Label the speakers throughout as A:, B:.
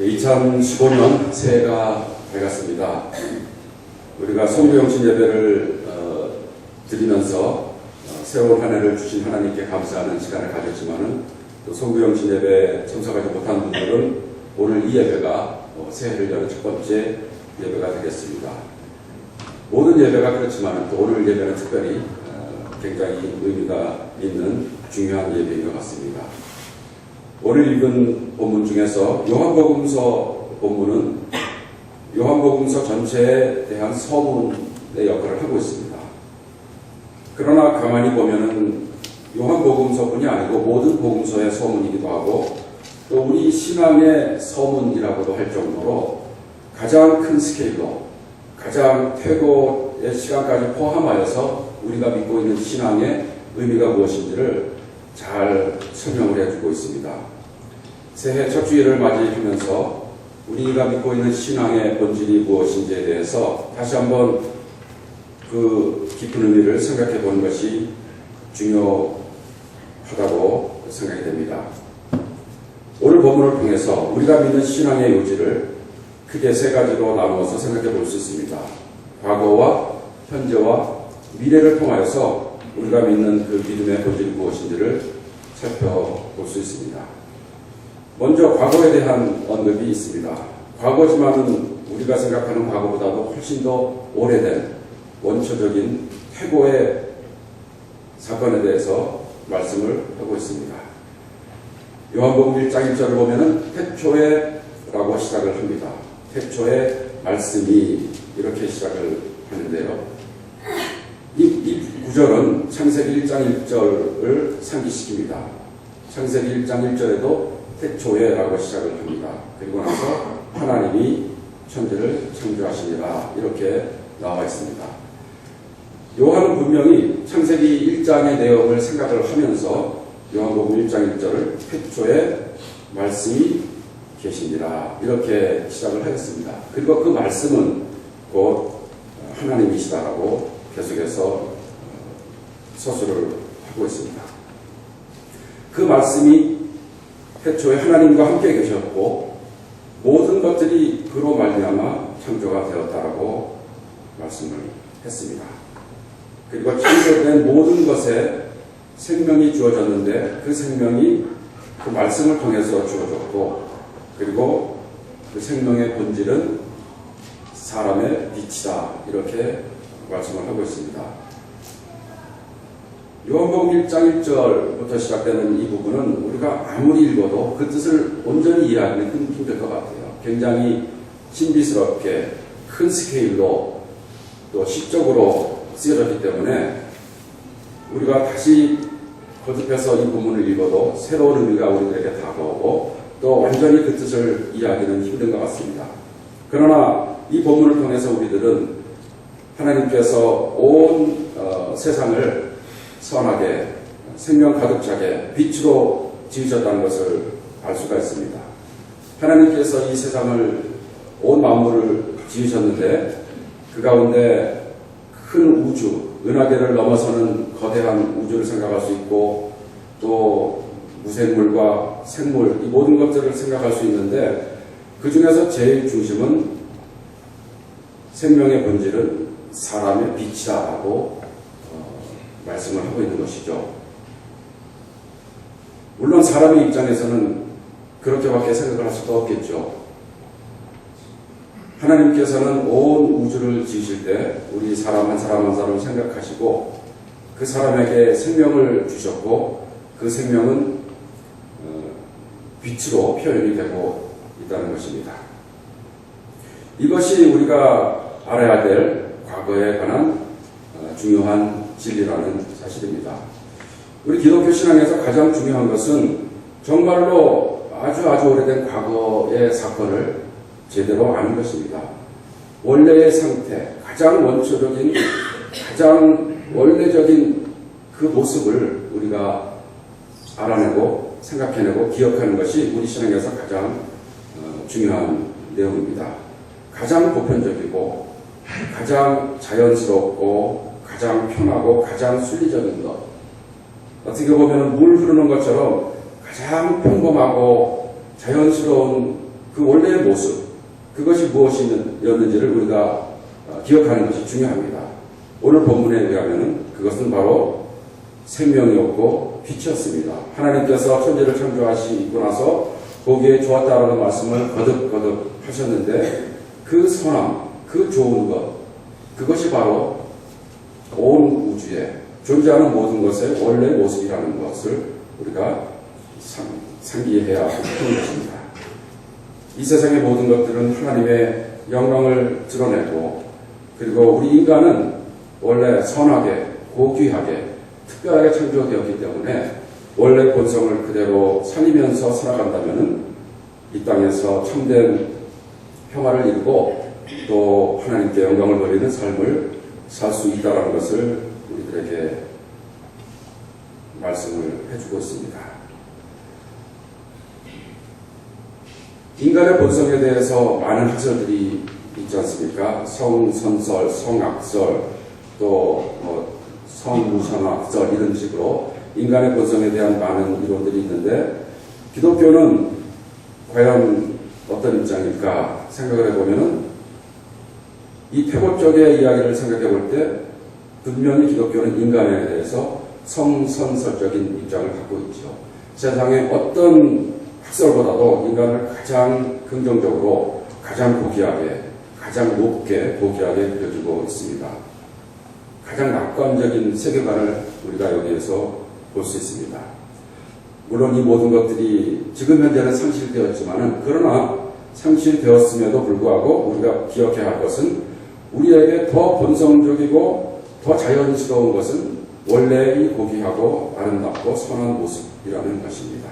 A: 2015년 새해가 밝았습니다. 우리가 성부영신 예배를 어, 드리면서 어, 새로운 한 해를 주신 하나님께 감사하는 시간을 가졌지만은 또 성부영신 예배에 참석하지 못한 분들은 오늘 이 예배가 어, 새해를 여는 첫 번째 예배가 되겠습니다. 모든 예배가 그렇지만 또 오늘 예배는 특별히 어, 굉장히 의미가 있는 중요한 예배인 것 같습니다. 오늘 읽은 본문 중에서 요한복음서 본문은 요한복음서 전체에 대한 서문의 역할을 하고 있습니다. 그러나 가만히 보면은 요한복음서뿐이 아니고 모든 복음서의 서문이기도 하고 또 우리 신앙의 서문이라고도 할 정도로 가장 큰 스케일로 가장 퇴고의 시간까지 포함하여서 우리가 믿고 있는 신앙의 의미가 무엇인지를 잘 설명을 해주고 있습니다. 새해 첫 주일을 맞이하면서 우리가 믿고 있는 신앙의 본질이 무엇인지에 대해서 다시 한번 그 깊은 의미를 생각해 보는 것이 중요하다고 생각이 됩니다. 오늘 본문을 통해서 우리가 믿는 신앙의 요지를 크게 세 가지로 나누어서 생각해 볼 수 있습니다. 과거와 현재와 미래를 통하여서 우리가 믿는 그 믿음의 본질이 무엇인지를 살펴볼 수 있습니다. 먼저 과거에 대한 언급이 있습니다. 과거지만은 우리가 생각하는 과거보다도 훨씬 더 오래된 원초적인 태고의 사건에 대해서 말씀을 하고 있습니다. 요한복음 1장 1절을 보면은 태초에 라고 시작을 합니다. 태초에 말씀이 이렇게 시작을 하는데요. 이, 이 구절은 창세기 1장 1절을 상기시킵니다. 창세기 1장 1절에도 태초에라고 시작을 합니다. 그리고 나서 하나님이 천지를 창조하시니라 이렇게 나와 있습니다. 요한은 분명히 창세기 1장의 내용을 생각을 하면서 요한복음 1장 1절을 태초에 말씀이 계시니라 이렇게 시작을 하였습니다. 그리고 그 말씀은 곧 하나님이시다라고 계속해서 서술을 하고 있습니다. 그 말씀이 태초에 하나님과 함께 계셨고 모든 것들이 그로 말미암아 창조가 되었다라고 말씀을 했습니다. 그리고 창조된 모든 것에 생명이 주어졌는데 그 생명이 그 말씀을 통해서 주어졌고 그리고 그 생명의 본질은 사람의 빛이다 이렇게 말씀을 하고 있습니다. 요한복음 1장 1절부터 시작되는 이 부분은 우리가 아무리 읽어도 그 뜻을 온전히 이해하기는 힘들 것 같아요. 굉장히 신비스럽게 큰 스케일로 또 시적으로 쓰여졌기 때문에 우리가 다시 거듭해서 이 부분을 읽어도 새로운 의미가 우리들에게 다가오고 또 완전히 그 뜻을 이해하기는 힘든 것 같습니다. 그러나 이 본문을 통해서 우리들은 하나님께서 온 어, 세상을 선하게 생명 가득 차게 빛으로 지으셨다는 것을 알 수가 있습니다. 하나님께서 이 세상을 온 만물을 지으셨는데 그 가운데 큰 우주, 은하계를 넘어서는 거대한 우주를 생각할 수 있고 또 무생물과 생물 이 모든 것들을 생각할 수 있는데 그 중에서 제일 중심은 생명의 본질은 사람의 빛이다라고 어, 말씀을 하고 있는 것이죠. 물론 사람의 입장에서는 그렇게밖에 생각을 할 수도 없겠죠. 하나님께서는 온 우주를 지으실 때 우리 사람 한 사람 한 사람을 생각하시고 그 사람에게 생명을 주셨고 그 생명은 어, 빛으로 표현이 되고 있다는 것입니다. 이것이 우리가 알아야 될 과거에 관한 어, 중요한 진리라는 사실입니다. 우리 기독교 신앙에서 가장 중요한 것은 정말로 아주 아주 오래된 과거의 사건을 제대로 아는 것입니다. 원래의 상태, 가장 원초적인, 가장 원래적인 그 모습을 우리가 알아내고 생각해내고 기억하는 것이 우리 신앙에서 가장 어, 중요한 내용입니다. 가장 보편적이고 가장 자연스럽고 가장 편하고 가장 순리적인 것. 어떻게 보면 물 흐르는 것처럼 가장 평범하고 자연스러운 그 원래 원래의 모습, 그것이 무엇이었는지를 우리가 어, 기억하는 것이 중요합니다. 오늘 본문에 의하면 그것은 바로 생명이었고 빛이었습니다. 하나님께서 천지를 창조하시고 나서 보기에 좋았다라는 말씀을 거듭거듭 하셨는데 그 선함, 그 좋은 것, 그것이 바로 온 우주에 존재하는 모든 것의 원래 모습이라는 것을 우리가 상, 상기해야 하는 것입니다. 이 세상의 모든 것들은 하나님의 영광을 드러내고 그리고 우리 인간은 원래 선하게 고귀하게 특별하게 창조되었기 때문에 원래 본성을 그대로 살리면서 살아간다면 이 땅에서 참된 평화를 이루고 또 하나님께 영광을 돌리는 삶을 살 수 있다는 것을 우리들에게 말씀을 해주고 있습니다. 인간의 본성에 대해서 많은 학설들이 있지 않습니까? 성선설, 성악설, 또뭐 성무선학설 이런 식으로 인간의 본성에 대한 많은 이론들이 있는데 기독교는 과연 어떤 입장일까 생각을 해보면은 이 태고 쪽의 이야기를 생각해 볼 때 분명히 기독교는 인간에 대해서 성선설적인 입장을 갖고 있죠. 세상의 어떤 학설보다도 인간을 가장 긍정적으로 가장 고귀하게 가장 높게 고귀하게 그려주고 있습니다. 가장 낙관적인 세계관을 우리가 여기에서 볼 수 있습니다. 물론 이 모든 것들이 지금 현재는 상실되었지만은 그러나 상실되었음에도 불구하고 우리가 기억해야 할 것은 우리에게 더 본성적이고 더 자연스러운 것은 원래의 고귀하고 아름답고 선한 모습이라는 것입니다.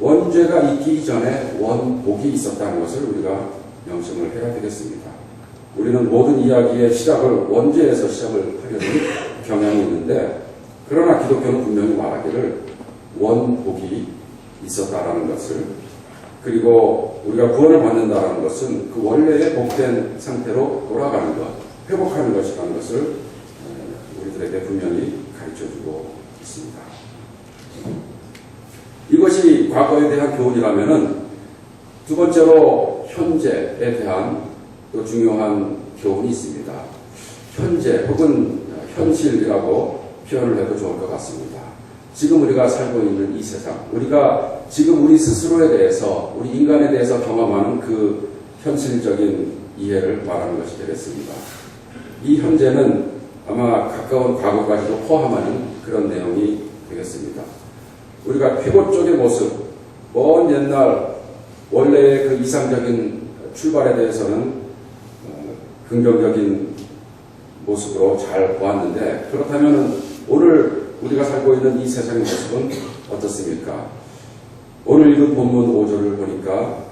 A: 원죄가 있기 전에 원복이 있었다는 것을 우리가 명심을 해야 되겠습니다. 우리는 모든 이야기의 시작을 원죄에서 시작을 하려는 경향이 있는데 그러나 기독교는 분명히 말하기를 원복이 있었다라는 것을 그리고 우리가 구원을 받는다는 것은 그 원래의 복된 상태로 돌아가는 것, 회복하는 것이라는 것을 우리들에게 분명히 가르쳐 주고 있습니다. 이것이 과거에 대한 교훈이라면은 두 번째로 현재에 대한 또 중요한 교훈이 있습니다. 현재 혹은 현실이라고 표현을 해도 좋을 것 같습니다. 지금 우리가 살고 있는 이 세상, 우리가 지금 우리 스스로에 대해서, 우리 인간에 대해서 경험하는 그 현실적인 이해를 말하는 것이 되겠습니다. 이 현재는 아마 가까운 과거까지도 포함하는 그런 내용이 되겠습니다. 우리가 쾌고 쪽의 모습, 먼 옛날 원래의 그 이상적인 출발에 대해서는 어, 긍정적인 모습으로 잘 보았는데 그렇다면 오늘 우리가 살고 있는 이 세상의 모습은 어떻습니까? 오늘 읽은 본문 5절을 보니까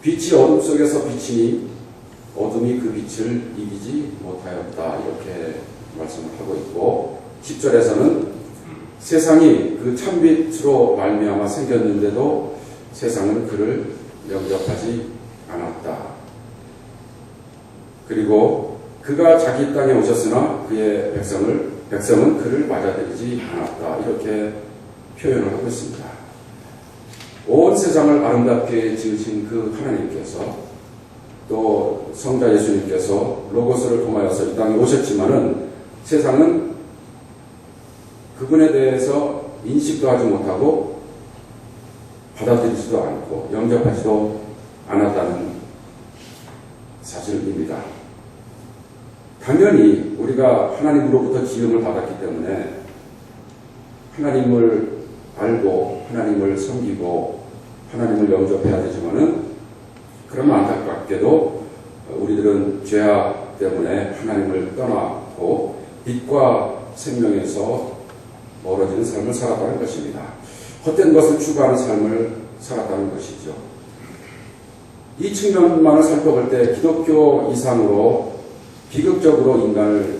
A: 빛이 어둠 속에서 비치니 어둠이 그 빛을 이기지 못하였다 이렇게 말씀을 하고 있고 10절에서는 세상이 그 참빛으로 말미암아 생겼는데도 세상은 그를 영접하지 않았다. 그리고 그가 자기 땅에 오셨으나 그의 백성을 백성은 그를 맞아들이지 않았다. 이렇게 표현을 하고 있습니다. 온 세상을 아름답게 지으신 그 하나님께서 또 성자 예수님께서 로고스를 통하여서 이 땅에 오셨지만은 세상은 그분에 대해서 인식도 하지 못하고 받아들이지도 않고 영접하지도 않았다는 사실입니다. 당연히 우리가 하나님으로부터 지음을 받았기 때문에 하나님을 알고 하나님을 섬기고 하나님을 영접해야 되지만은 그러나 안타깝게도 우리들은 죄악 때문에 하나님을 떠나고 빛과 생명에서 멀어지는 삶을 살았다는 것입니다. 헛된 것을 추구하는 삶을 살았다는 것이죠. 이 측면만을 살펴볼 때 기독교 이상으로 비극적으로 인간을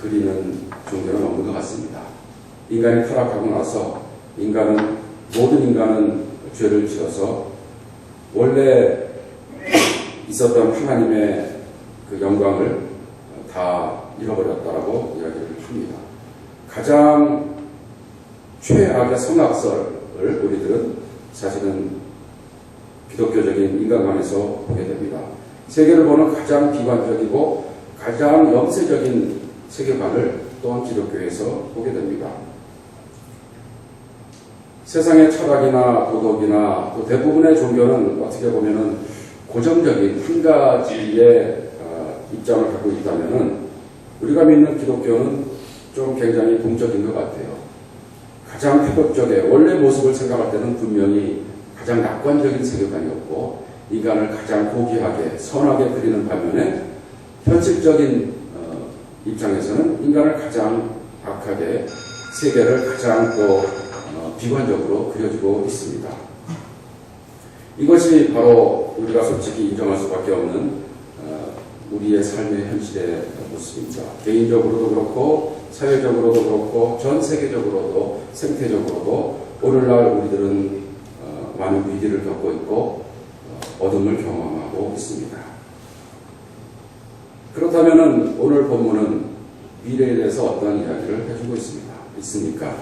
A: 그리는 종교는 없는 것 같습니다. 인간이 타락하고 나서 인간은 모든 인간은 죄를 지어서 원래 있었던 하나님의 그 영광을 다 잃어버렸다라고 이야기를 합니다. 가장 최악의 성악설을 우리들은 사실은 기독교적인 인간관에서 보게 됩니다. 세계를 보는 가장 비관적이고 가장 염세적인 세계관을 또한 기독교에서 보게 됩니다. 세상의 철학이나 도덕이나 또 대부분의 종교는 어떻게 보면은 고정적인 한 가지의 어, 입장을 갖고 있다면은 우리가 믿는 기독교는 좀 굉장히 공적인 것 같아요. 가장 회복적의 원래 모습을 생각할 때는 분명히 가장 낙관적인 세계관이었고 인간을 가장 고귀하게 선하게 그리는 반면에 현실적인 어, 입장에서는 인간을 가장 악하게 세계를 가장 또 어, 비관적으로 그려지고 있습니다. 이것이 바로 우리가 솔직히 인정할 수밖에 없는 어, 우리의 삶의 현실의 모습입니다. 개인적으로도 그렇고 사회적으로도 그렇고 전 세계적으로도 생태적으로도 오늘날 우리들은 어, 많은 위기를 겪고 있고 어, 어둠을 경험하고 있습니다. 그렇다면 오늘 본문은 미래에 대해서 어떤 이야기를 해주고 있습니다. 있습니까?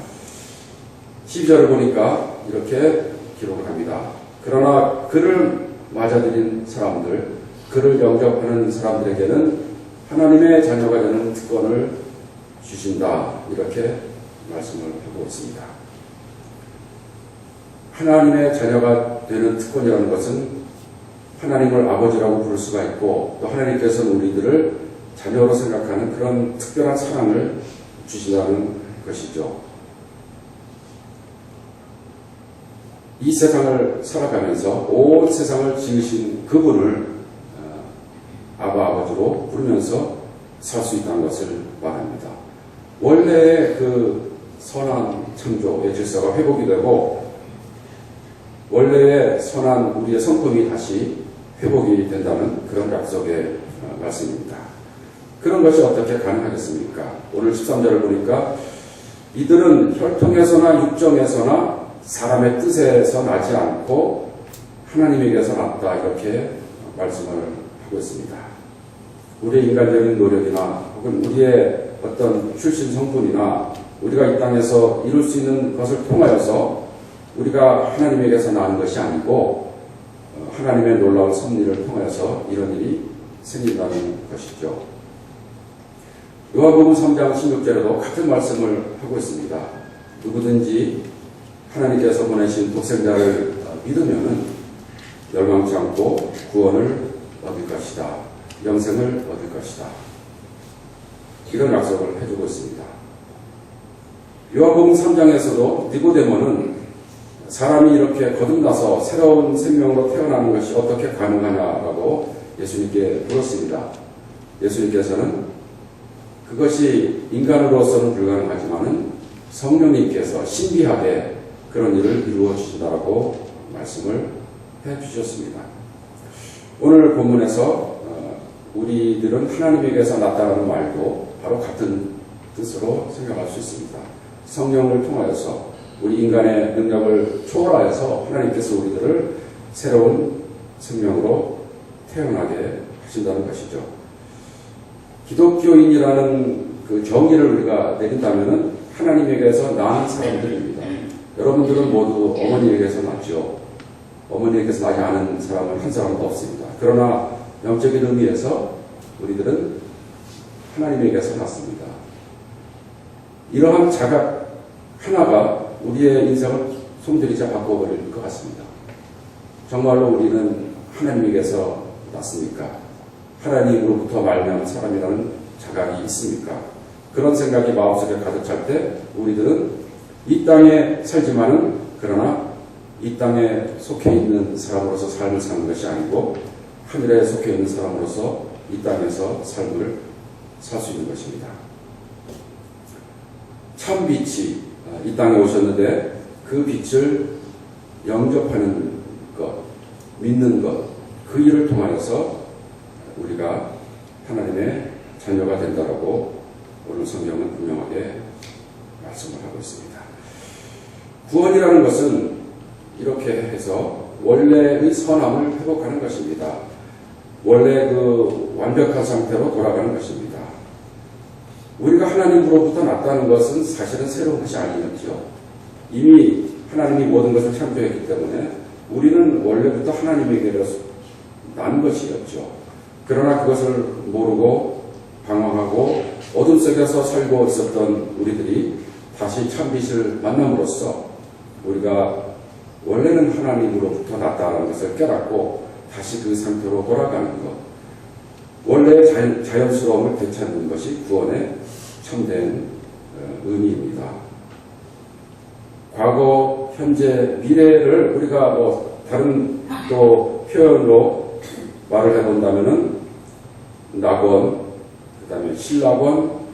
A: 12절을 보니까 이렇게 기록을 합니다. 그러나 그를 맞아들인 사람들, 그를 영접하는 사람들에게는 하나님의 자녀가 되는 특권을 주신다. 이렇게 말씀을 하고 있습니다. 하나님의 자녀가 되는 특권이라는 것은 하나님을 아버지라고 부를 수가 있고 또 하나님께서는 우리들을 자녀로 생각하는 그런 특별한 사랑을 주신다는 것이죠. 이 세상을 살아가면서 온 세상을 지으신 그분을 어, 아바 아버지로 부르면서 살 수 있다는 것을 말합니다. 원래의 그 선한 창조의 질서가 회복이 되고 원래의 선한 우리의 성품이 다시 회복이 된다는 그런 약속의 어, 말씀입니다. 그런 것이 어떻게 가능하겠습니까? 오늘 13절을 보니까 이들은 혈통에서나 육정에서나 사람의 뜻에서 나지 않고 하나님에게서 났다 이렇게 말씀을 하고 있습니다. 우리의 인간적인 노력이나 혹은 우리의 어떤 출신 성분이나 우리가 이 땅에서 이룰 수 있는 것을 통하여서 우리가 하나님에게서 나는 것이 아니고 어, 하나님의 놀라운 섭리를 통하여서 이런 일이 생긴다는 것이죠. 요한복음 3장 16절에도 같은 말씀을 하고 있습니다. 누구든지 하나님께서 보내신 독생자를 믿으면은 멸망치 않고 구원을 얻을 것이다. 영생을 얻을 것이다. 이런 약속을 해주고 있습니다. 요한복음 3장에서도 니고데모는 사람이 이렇게 거듭나서 새로운 생명으로 태어나는 것이 어떻게 가능하냐라고 예수님께 물었습니다. 예수님께서는 그것이 인간으로서는 불가능하지만은 성령님께서 신비하게 그런 일을 이루어 주신다라고 말씀을 해 주셨습니다. 오늘 본문에서 어, 우리들은 하나님에게서 나타나는 말도 바로 같은 뜻으로 생각할 수 있습니다. 성령을 통하여서 우리 인간의 능력을 초월하여서 하나님께서 우리들을 새로운 생명으로 태어나게 하신다는 것이죠. 기독교인이라는 그 정의를 우리가 내린다면은 하나님에게서 낳은 사람들입니다. 여러분들은 모두 어머니에게서 낳죠. 어머니에게서 나지 않은 사람은 한 사람도 없습니다. 그러나 영적인 의미에서 우리들은 하나님에게서 낳습니다. 이러한 자각 하나가 우리의 인생을 송두리째 바꿔버릴 것 같습니다. 정말로 우리는 하나님에게서 났습니까? 하나님으로부터 말미암은 사람이라는 자각이 있습니까? 그런 생각이 마음속에 가득 찰 때 우리들은 이 땅에 살지만은 그러나 이 땅에 속해 있는 사람으로서 삶을 사는 것이 아니고 하늘에 속해 있는 사람으로서 이 땅에서 삶을 살 수 있는 것입니다. 참 빛이 이 땅에 오셨는데 그 빛을 영접하는 것, 믿는 것, 그 일을 통하여서 우리가 하나님의 자녀가 된다라고 오늘 성경은 분명하게 말씀을 하고 있습니다. 구원이라는 것은 이렇게 해서 원래의 선함을 회복하는 것입니다. 원래 그 완벽한 상태로 돌아가는 것입니다. 우리가 하나님으로부터 났다는 것은 사실은 새로운 것이 아니었죠. 이미 하나님이 모든 것을 창조했기 때문에 우리는 원래부터 하나님에게로서 난 것이었죠. 그러나 그것을 모르고 방황하고 어둠 속에서 살고 있었던 우리들이 다시 참빛을 만남으로써 우리가 원래는 하나님으로부터 났다는 것을 깨닫고 다시 그 상태로 돌아가는 것. 원래의 자연, 자연스러움을 되찾는 것이 구원의 참된 어, 의미입니다. 과거, 현재, 미래를 우리가 뭐 다른 또 표현으로 말을 해본다면은 낙원, 그 다음에 신락원,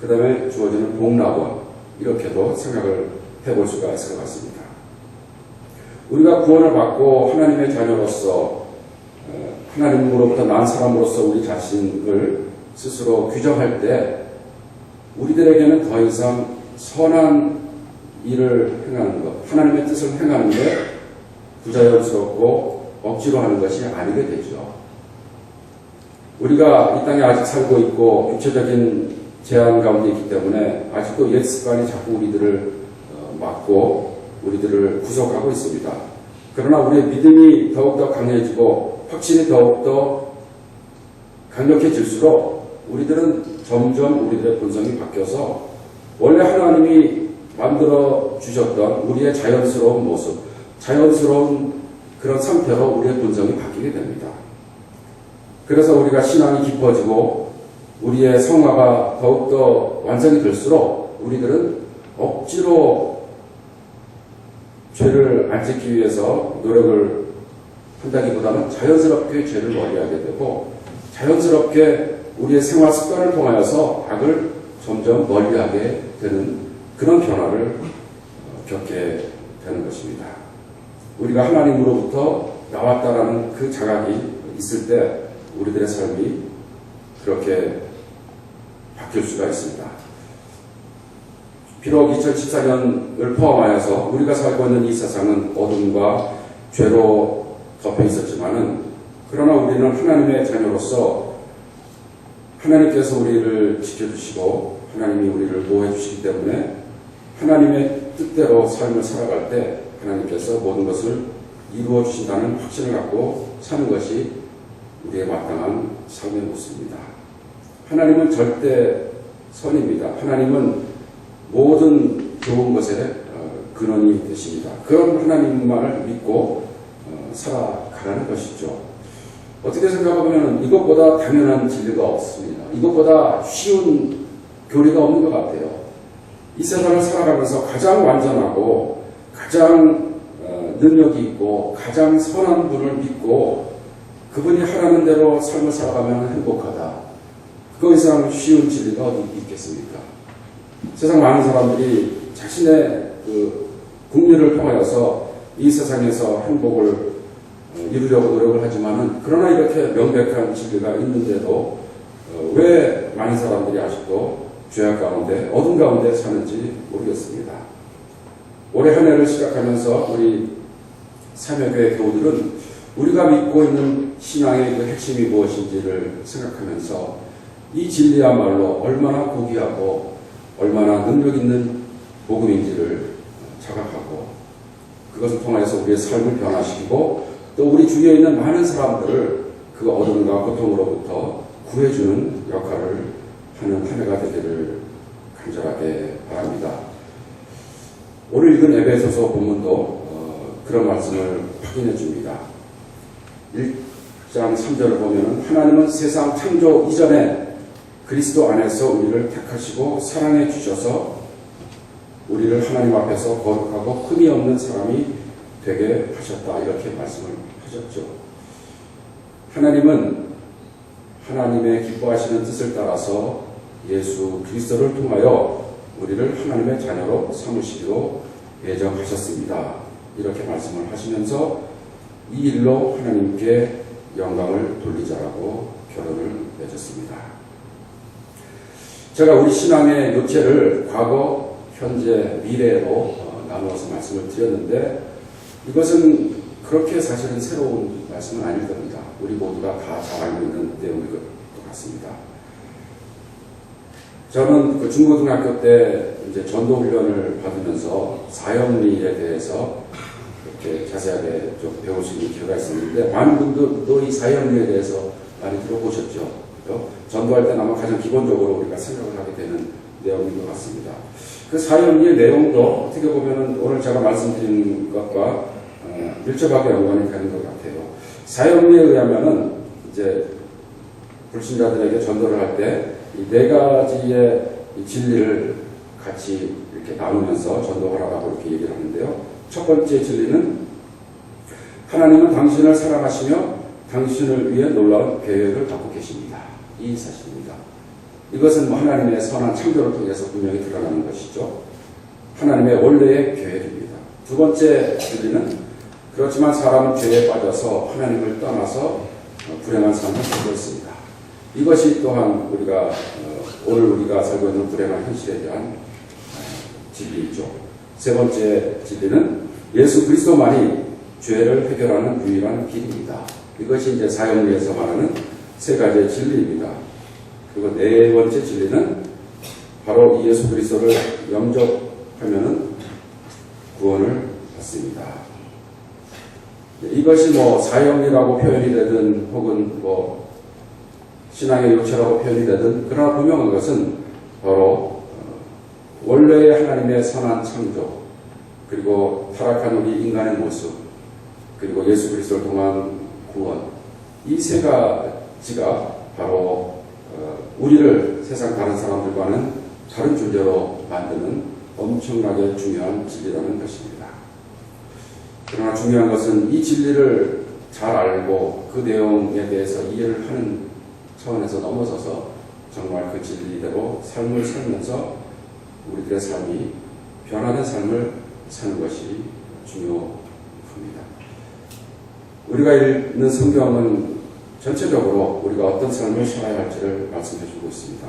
A: 그 다음에 주어지는 복락원 이렇게도 생각을 해볼 수가 있을 것 같습니다. 우리가 구원을 받고 하나님의 자녀로서 어, 하나님으로부터 난 사람으로서 우리 자신을 스스로 규정할 때 우리들에게는 더 이상 선한 일을 행하는 것, 하나님의 뜻을 행하는 게 부자연스럽고 억지로 하는 것이 아니게 되죠. 우리가 이 땅에 아직 살고 있고 육체적인 제한 가운데 있기 때문에 아직도 옛 습관이 자꾸 우리들을 어, 막고 우리들을 구속하고 있습니다. 그러나 우리의 믿음이 더욱더 강해지고 확신이 더욱더 강력해질수록 우리들은 점점 우리들의 본성이 바뀌어서 원래 하나님이 만들어 주셨던 우리의 자연스러운 모습, 자연스러운 그런 상태로 우리의 본성이 바뀌게 됩니다. 그래서 우리가 신앙이 깊어지고 우리의 성화가 더욱더 완성이 될수록 우리들은 억지로 죄를 안 짓기 위해서 노력을 한다기보다는 자연스럽게 죄를 멀리하게 되고 자연스럽게 우리의 생활 습관을 통하여서 악을 점점 멀리하게 되는 그런 변화를 어, 겪게 되는 것입니다. 우리가 하나님으로부터 나왔다라는 그 자각이 있을 때 우리들의 삶이 그렇게 바뀔 수가 있습니다. 비록 2014년을 포함하여서 우리가 살고 있는 이 세상은 어둠과 죄로 덮여 있었지만은 그러나 우리는 하나님의 자녀로서 하나님께서 우리를 지켜주시고 하나님이 우리를 보호해 주시기 때문에 하나님의 뜻대로 삶을 살아갈 때 하나님께서 모든 것을 이루어 주신다는 확신을 갖고 사는 것이 우리의 마땅한 삶의 모습입니다. 하나님은 절대 선입니다. 하나님은 모든 좋은 것의 어, 근원이 되십니다. 그런 하나님만을 믿고 어, 살아가라는 것이죠. 어떻게 생각하면 이것보다 당연한 진리가 없습니다. 이것보다 쉬운 교리가 없는 것 같아요. 이 세상을 살아가면서 가장 완전하고 가장 어, 능력이 있고 가장 선한 분을 믿고 그분이 하라는 대로 삶을 살아가면 행복하다. 그 이상 쉬운 진리가 어디 있겠습니까? 세상 많은 사람들이 자신의 그 국리를 통하여서 이 세상에서 행복을 어, 이루려고 노력을 하지만은 그러나 이렇게 명백한 진리가 있는데도 어, 왜 많은 사람들이 아직도 죄악 가운데 어둠 가운데 사는지 모르겠습니다. 올해 한 해를 시작하면서 우리 참여교회 교우들은 우리가 믿고 있는 신앙의 그 핵심이 무엇인지를 생각하면서 이 진리야말로 얼마나 고귀하고 얼마나 능력 있는 복음인지를 자각하고 그것을 통해서 우리의 삶을 변화시키고 또 우리 주위에 있는 많은 사람들을 그 어둠과 고통으로부터 구해주는 역할을 하는 한 해가 되기를 간절하게 바랍니다. 오늘 읽은 에베소서 본문도 어, 그런 말씀을 확인해 줍니다. 1장 3절을 보면 하나님은 세상 창조 이전에 그리스도 안에서 우리를 택하시고 사랑해 주셔서 우리를 하나님 앞에서 거룩하고 흠이 없는 사람이 되게 하셨다. 이렇게 말씀을 하셨죠. 하나님은 하나님의 기뻐하시는 뜻을 따라서 예수 그리스도를 통하여 우리를 하나님의 자녀로 삼으시기로 예정하셨습니다. 이렇게 말씀을 하시면서 이 일로 하나님께 영광을 돌리자라고 결혼을 맺었습니다. 제가 우리 신앙의 요체를 과거, 현재, 미래로 어, 나누어서 말씀을 드렸는데 이것은 그렇게 사실은 새로운 말씀은 아닐 겁니다. 우리 모두가 다 잘 알고 있는 내용인 것 같습니다. 저는 그 중고등학교 때 이제 전도 훈련을 받으면서 사형리에 대해서 이렇게 자세하게 좀 배울 수 있는 기회가 있었는데 많은 분들도 이 사형리에 대해서 많이 들어보셨죠. 전도할 때는 아마 가장 기본적으로 우리가 생각을 하게 되는 내용인 것 같습니다. 그 사형리의 내용도 어떻게 보면 오늘 제가 말씀드린 것과 어, 밀접하게 연관이 되는 것 같아요. 사형리에 의하면은 이제 불신자들에게 전도를 할 때 이 네 가지의 이 진리를 같이 이렇게 나누면서 전도하라고 이렇게 얘기를 하는데요. 첫 번째 진리는 하나님은 당신을 사랑하시며 당신을 위해 놀라운 계획을 갖고 계십니다. 이 사실입니다. 이것은 뭐 하나님의 선한 창조를 통해서 분명히 드러나는 것이죠. 하나님의 원래의 계획입니다. 두 번째 진리는 그렇지만 사람은 죄에 빠져서 하나님을 떠나서 어, 불행한 삶을 살고 있습니다. 이것이 또한 우리가 어, 오늘 우리가 살고 있는 불행한 현실에 대한 어, 진리이죠. 세 번째 진리는 예수 그리스도만이 죄를 해결하는 유일한 길입니다. 이것이 이제 사형리에서 말하는 세 가지의 진리입니다. 그리고 네 번째 진리는 바로 이 예수 그리스도를 영접하면은 구원을 받습니다. 네, 이것이 뭐 사형리라고 표현이 되든 혹은 뭐 신앙의 요체라고 표현이 되든 그러나 분명한 것은 바로 어, 원래의 하나님의 선한 창조 그리고 타락한 우리 인간의 모습 그리고 예수 그리스도를 통한 구원 이 세 가지가 바로 어, 우리를 세상 다른 사람들과는 다른 존재로 만드는 엄청나게 중요한 진리라는 것입니다. 그러나 중요한 것은 이 진리를 잘 알고 그 내용에 대해서 이해를 하는 차원에서 넘어서서 정말 그 진리대로 삶을 살면서 우리들의 삶이 변화된 삶을 사는 것이 중요합니다. 우리가 읽는 성경은 전체적으로 우리가 어떤 삶을 살아야 할지를 말씀해 주고 있습니다.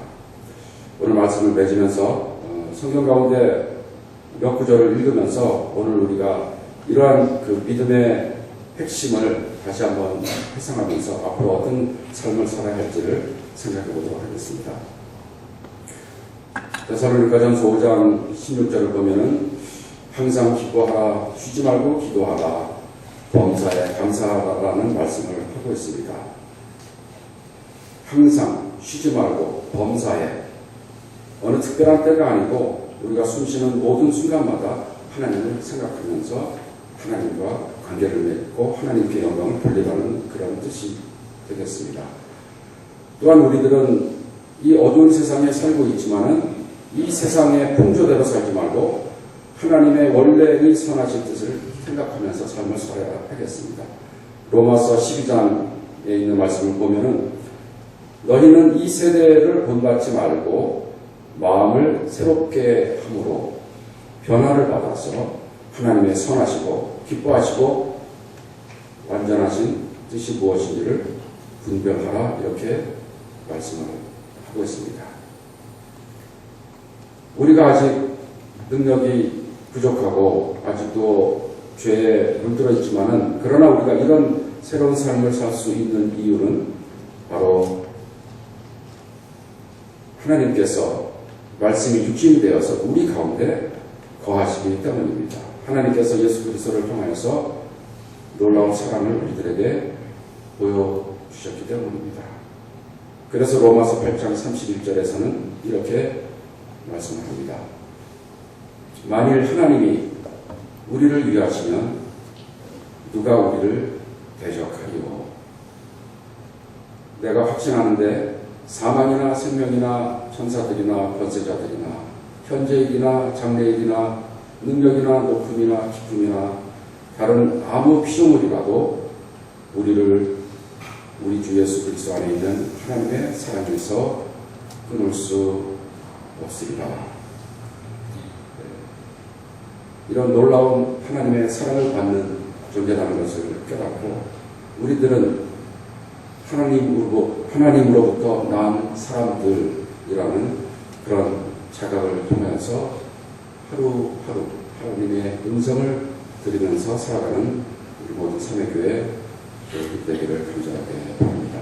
A: 오늘 말씀을 맺으면서 어, 성경 가운데 몇 구절을 읽으면서 오늘 우리가 이러한 그 믿음의 핵심을 다시 한번 회상하면서 앞으로 어떤 삶을 살아야 할지를 생각해 보도록 하겠습니다. 데살로니가전서 5장 16절을 보면은 항상 기뻐하라 쉬지 말고 기도하라 범사에 감사하라라는 말씀을 하고 있습니다. 항상 쉬지 말고 범사에 어느 특별한 때가 아니고 우리가 숨쉬는 모든 순간마다 하나님을 생각하면서 하나님과 관계를 맺고 하나님께 영광을 돌리라는 그런 뜻이 되겠습니다. 또한 우리들은 이 어두운 세상에 살고 있지만은 이 세상의 풍조대로 살지 말고 하나님의 원래의 선하신 뜻을 생각하면서 삶을 살아야 하겠습니다. 로마서 12장에 있는 말씀을 보면은 너희는 이 세대를 본받지 말고 마음을 새롭게 함으로 변화를 받아서 하나님의 선하시고 기뻐하시고 완전하신 뜻이 무엇인지를 분별하라 이렇게 말씀을 하고 있습니다. 우리가 아직 능력이 부족하고 아직도 죄에 물들어 있지만은 그러나 우리가 이런 새로운 삶을 살 수 있는 이유는 바로 하나님께서 말씀이 육신이 되어서 우리 가운데 거하시기 때문입니다. 하나님께서 예수 그리스도를 통하여서 놀라운 사랑을 우리들에게 보여주셨기 때문입니다. 그래서 로마서 8장 31절에서는 이렇게 말씀합니다. 만일 하나님이 우리를 위하시면 누가 우리를 대적하리요? 내가 확신하는데 사망이나 생명이나 천사들이나 권세자들이나 현재일이나 장래일이나 능력이나 높음이나 기쁨이나 다른 아무 피조물이라도 우리를 우리 주 예수 그리스도 안에 있는 하나님의 사랑에서 끊을 수 없으리라. 네. 이런 놀라운 하나님의 사랑을 받는 존재라는 것을 깨닫고 우리들은 하나님으로, 하나님으로부터 난 사람들이라는 그런 자각을 통해서 하루하루 하나님의 음성을 들으면서 살아가는 우리 모든 삼회교회 되기를 간절하게 바랍니다.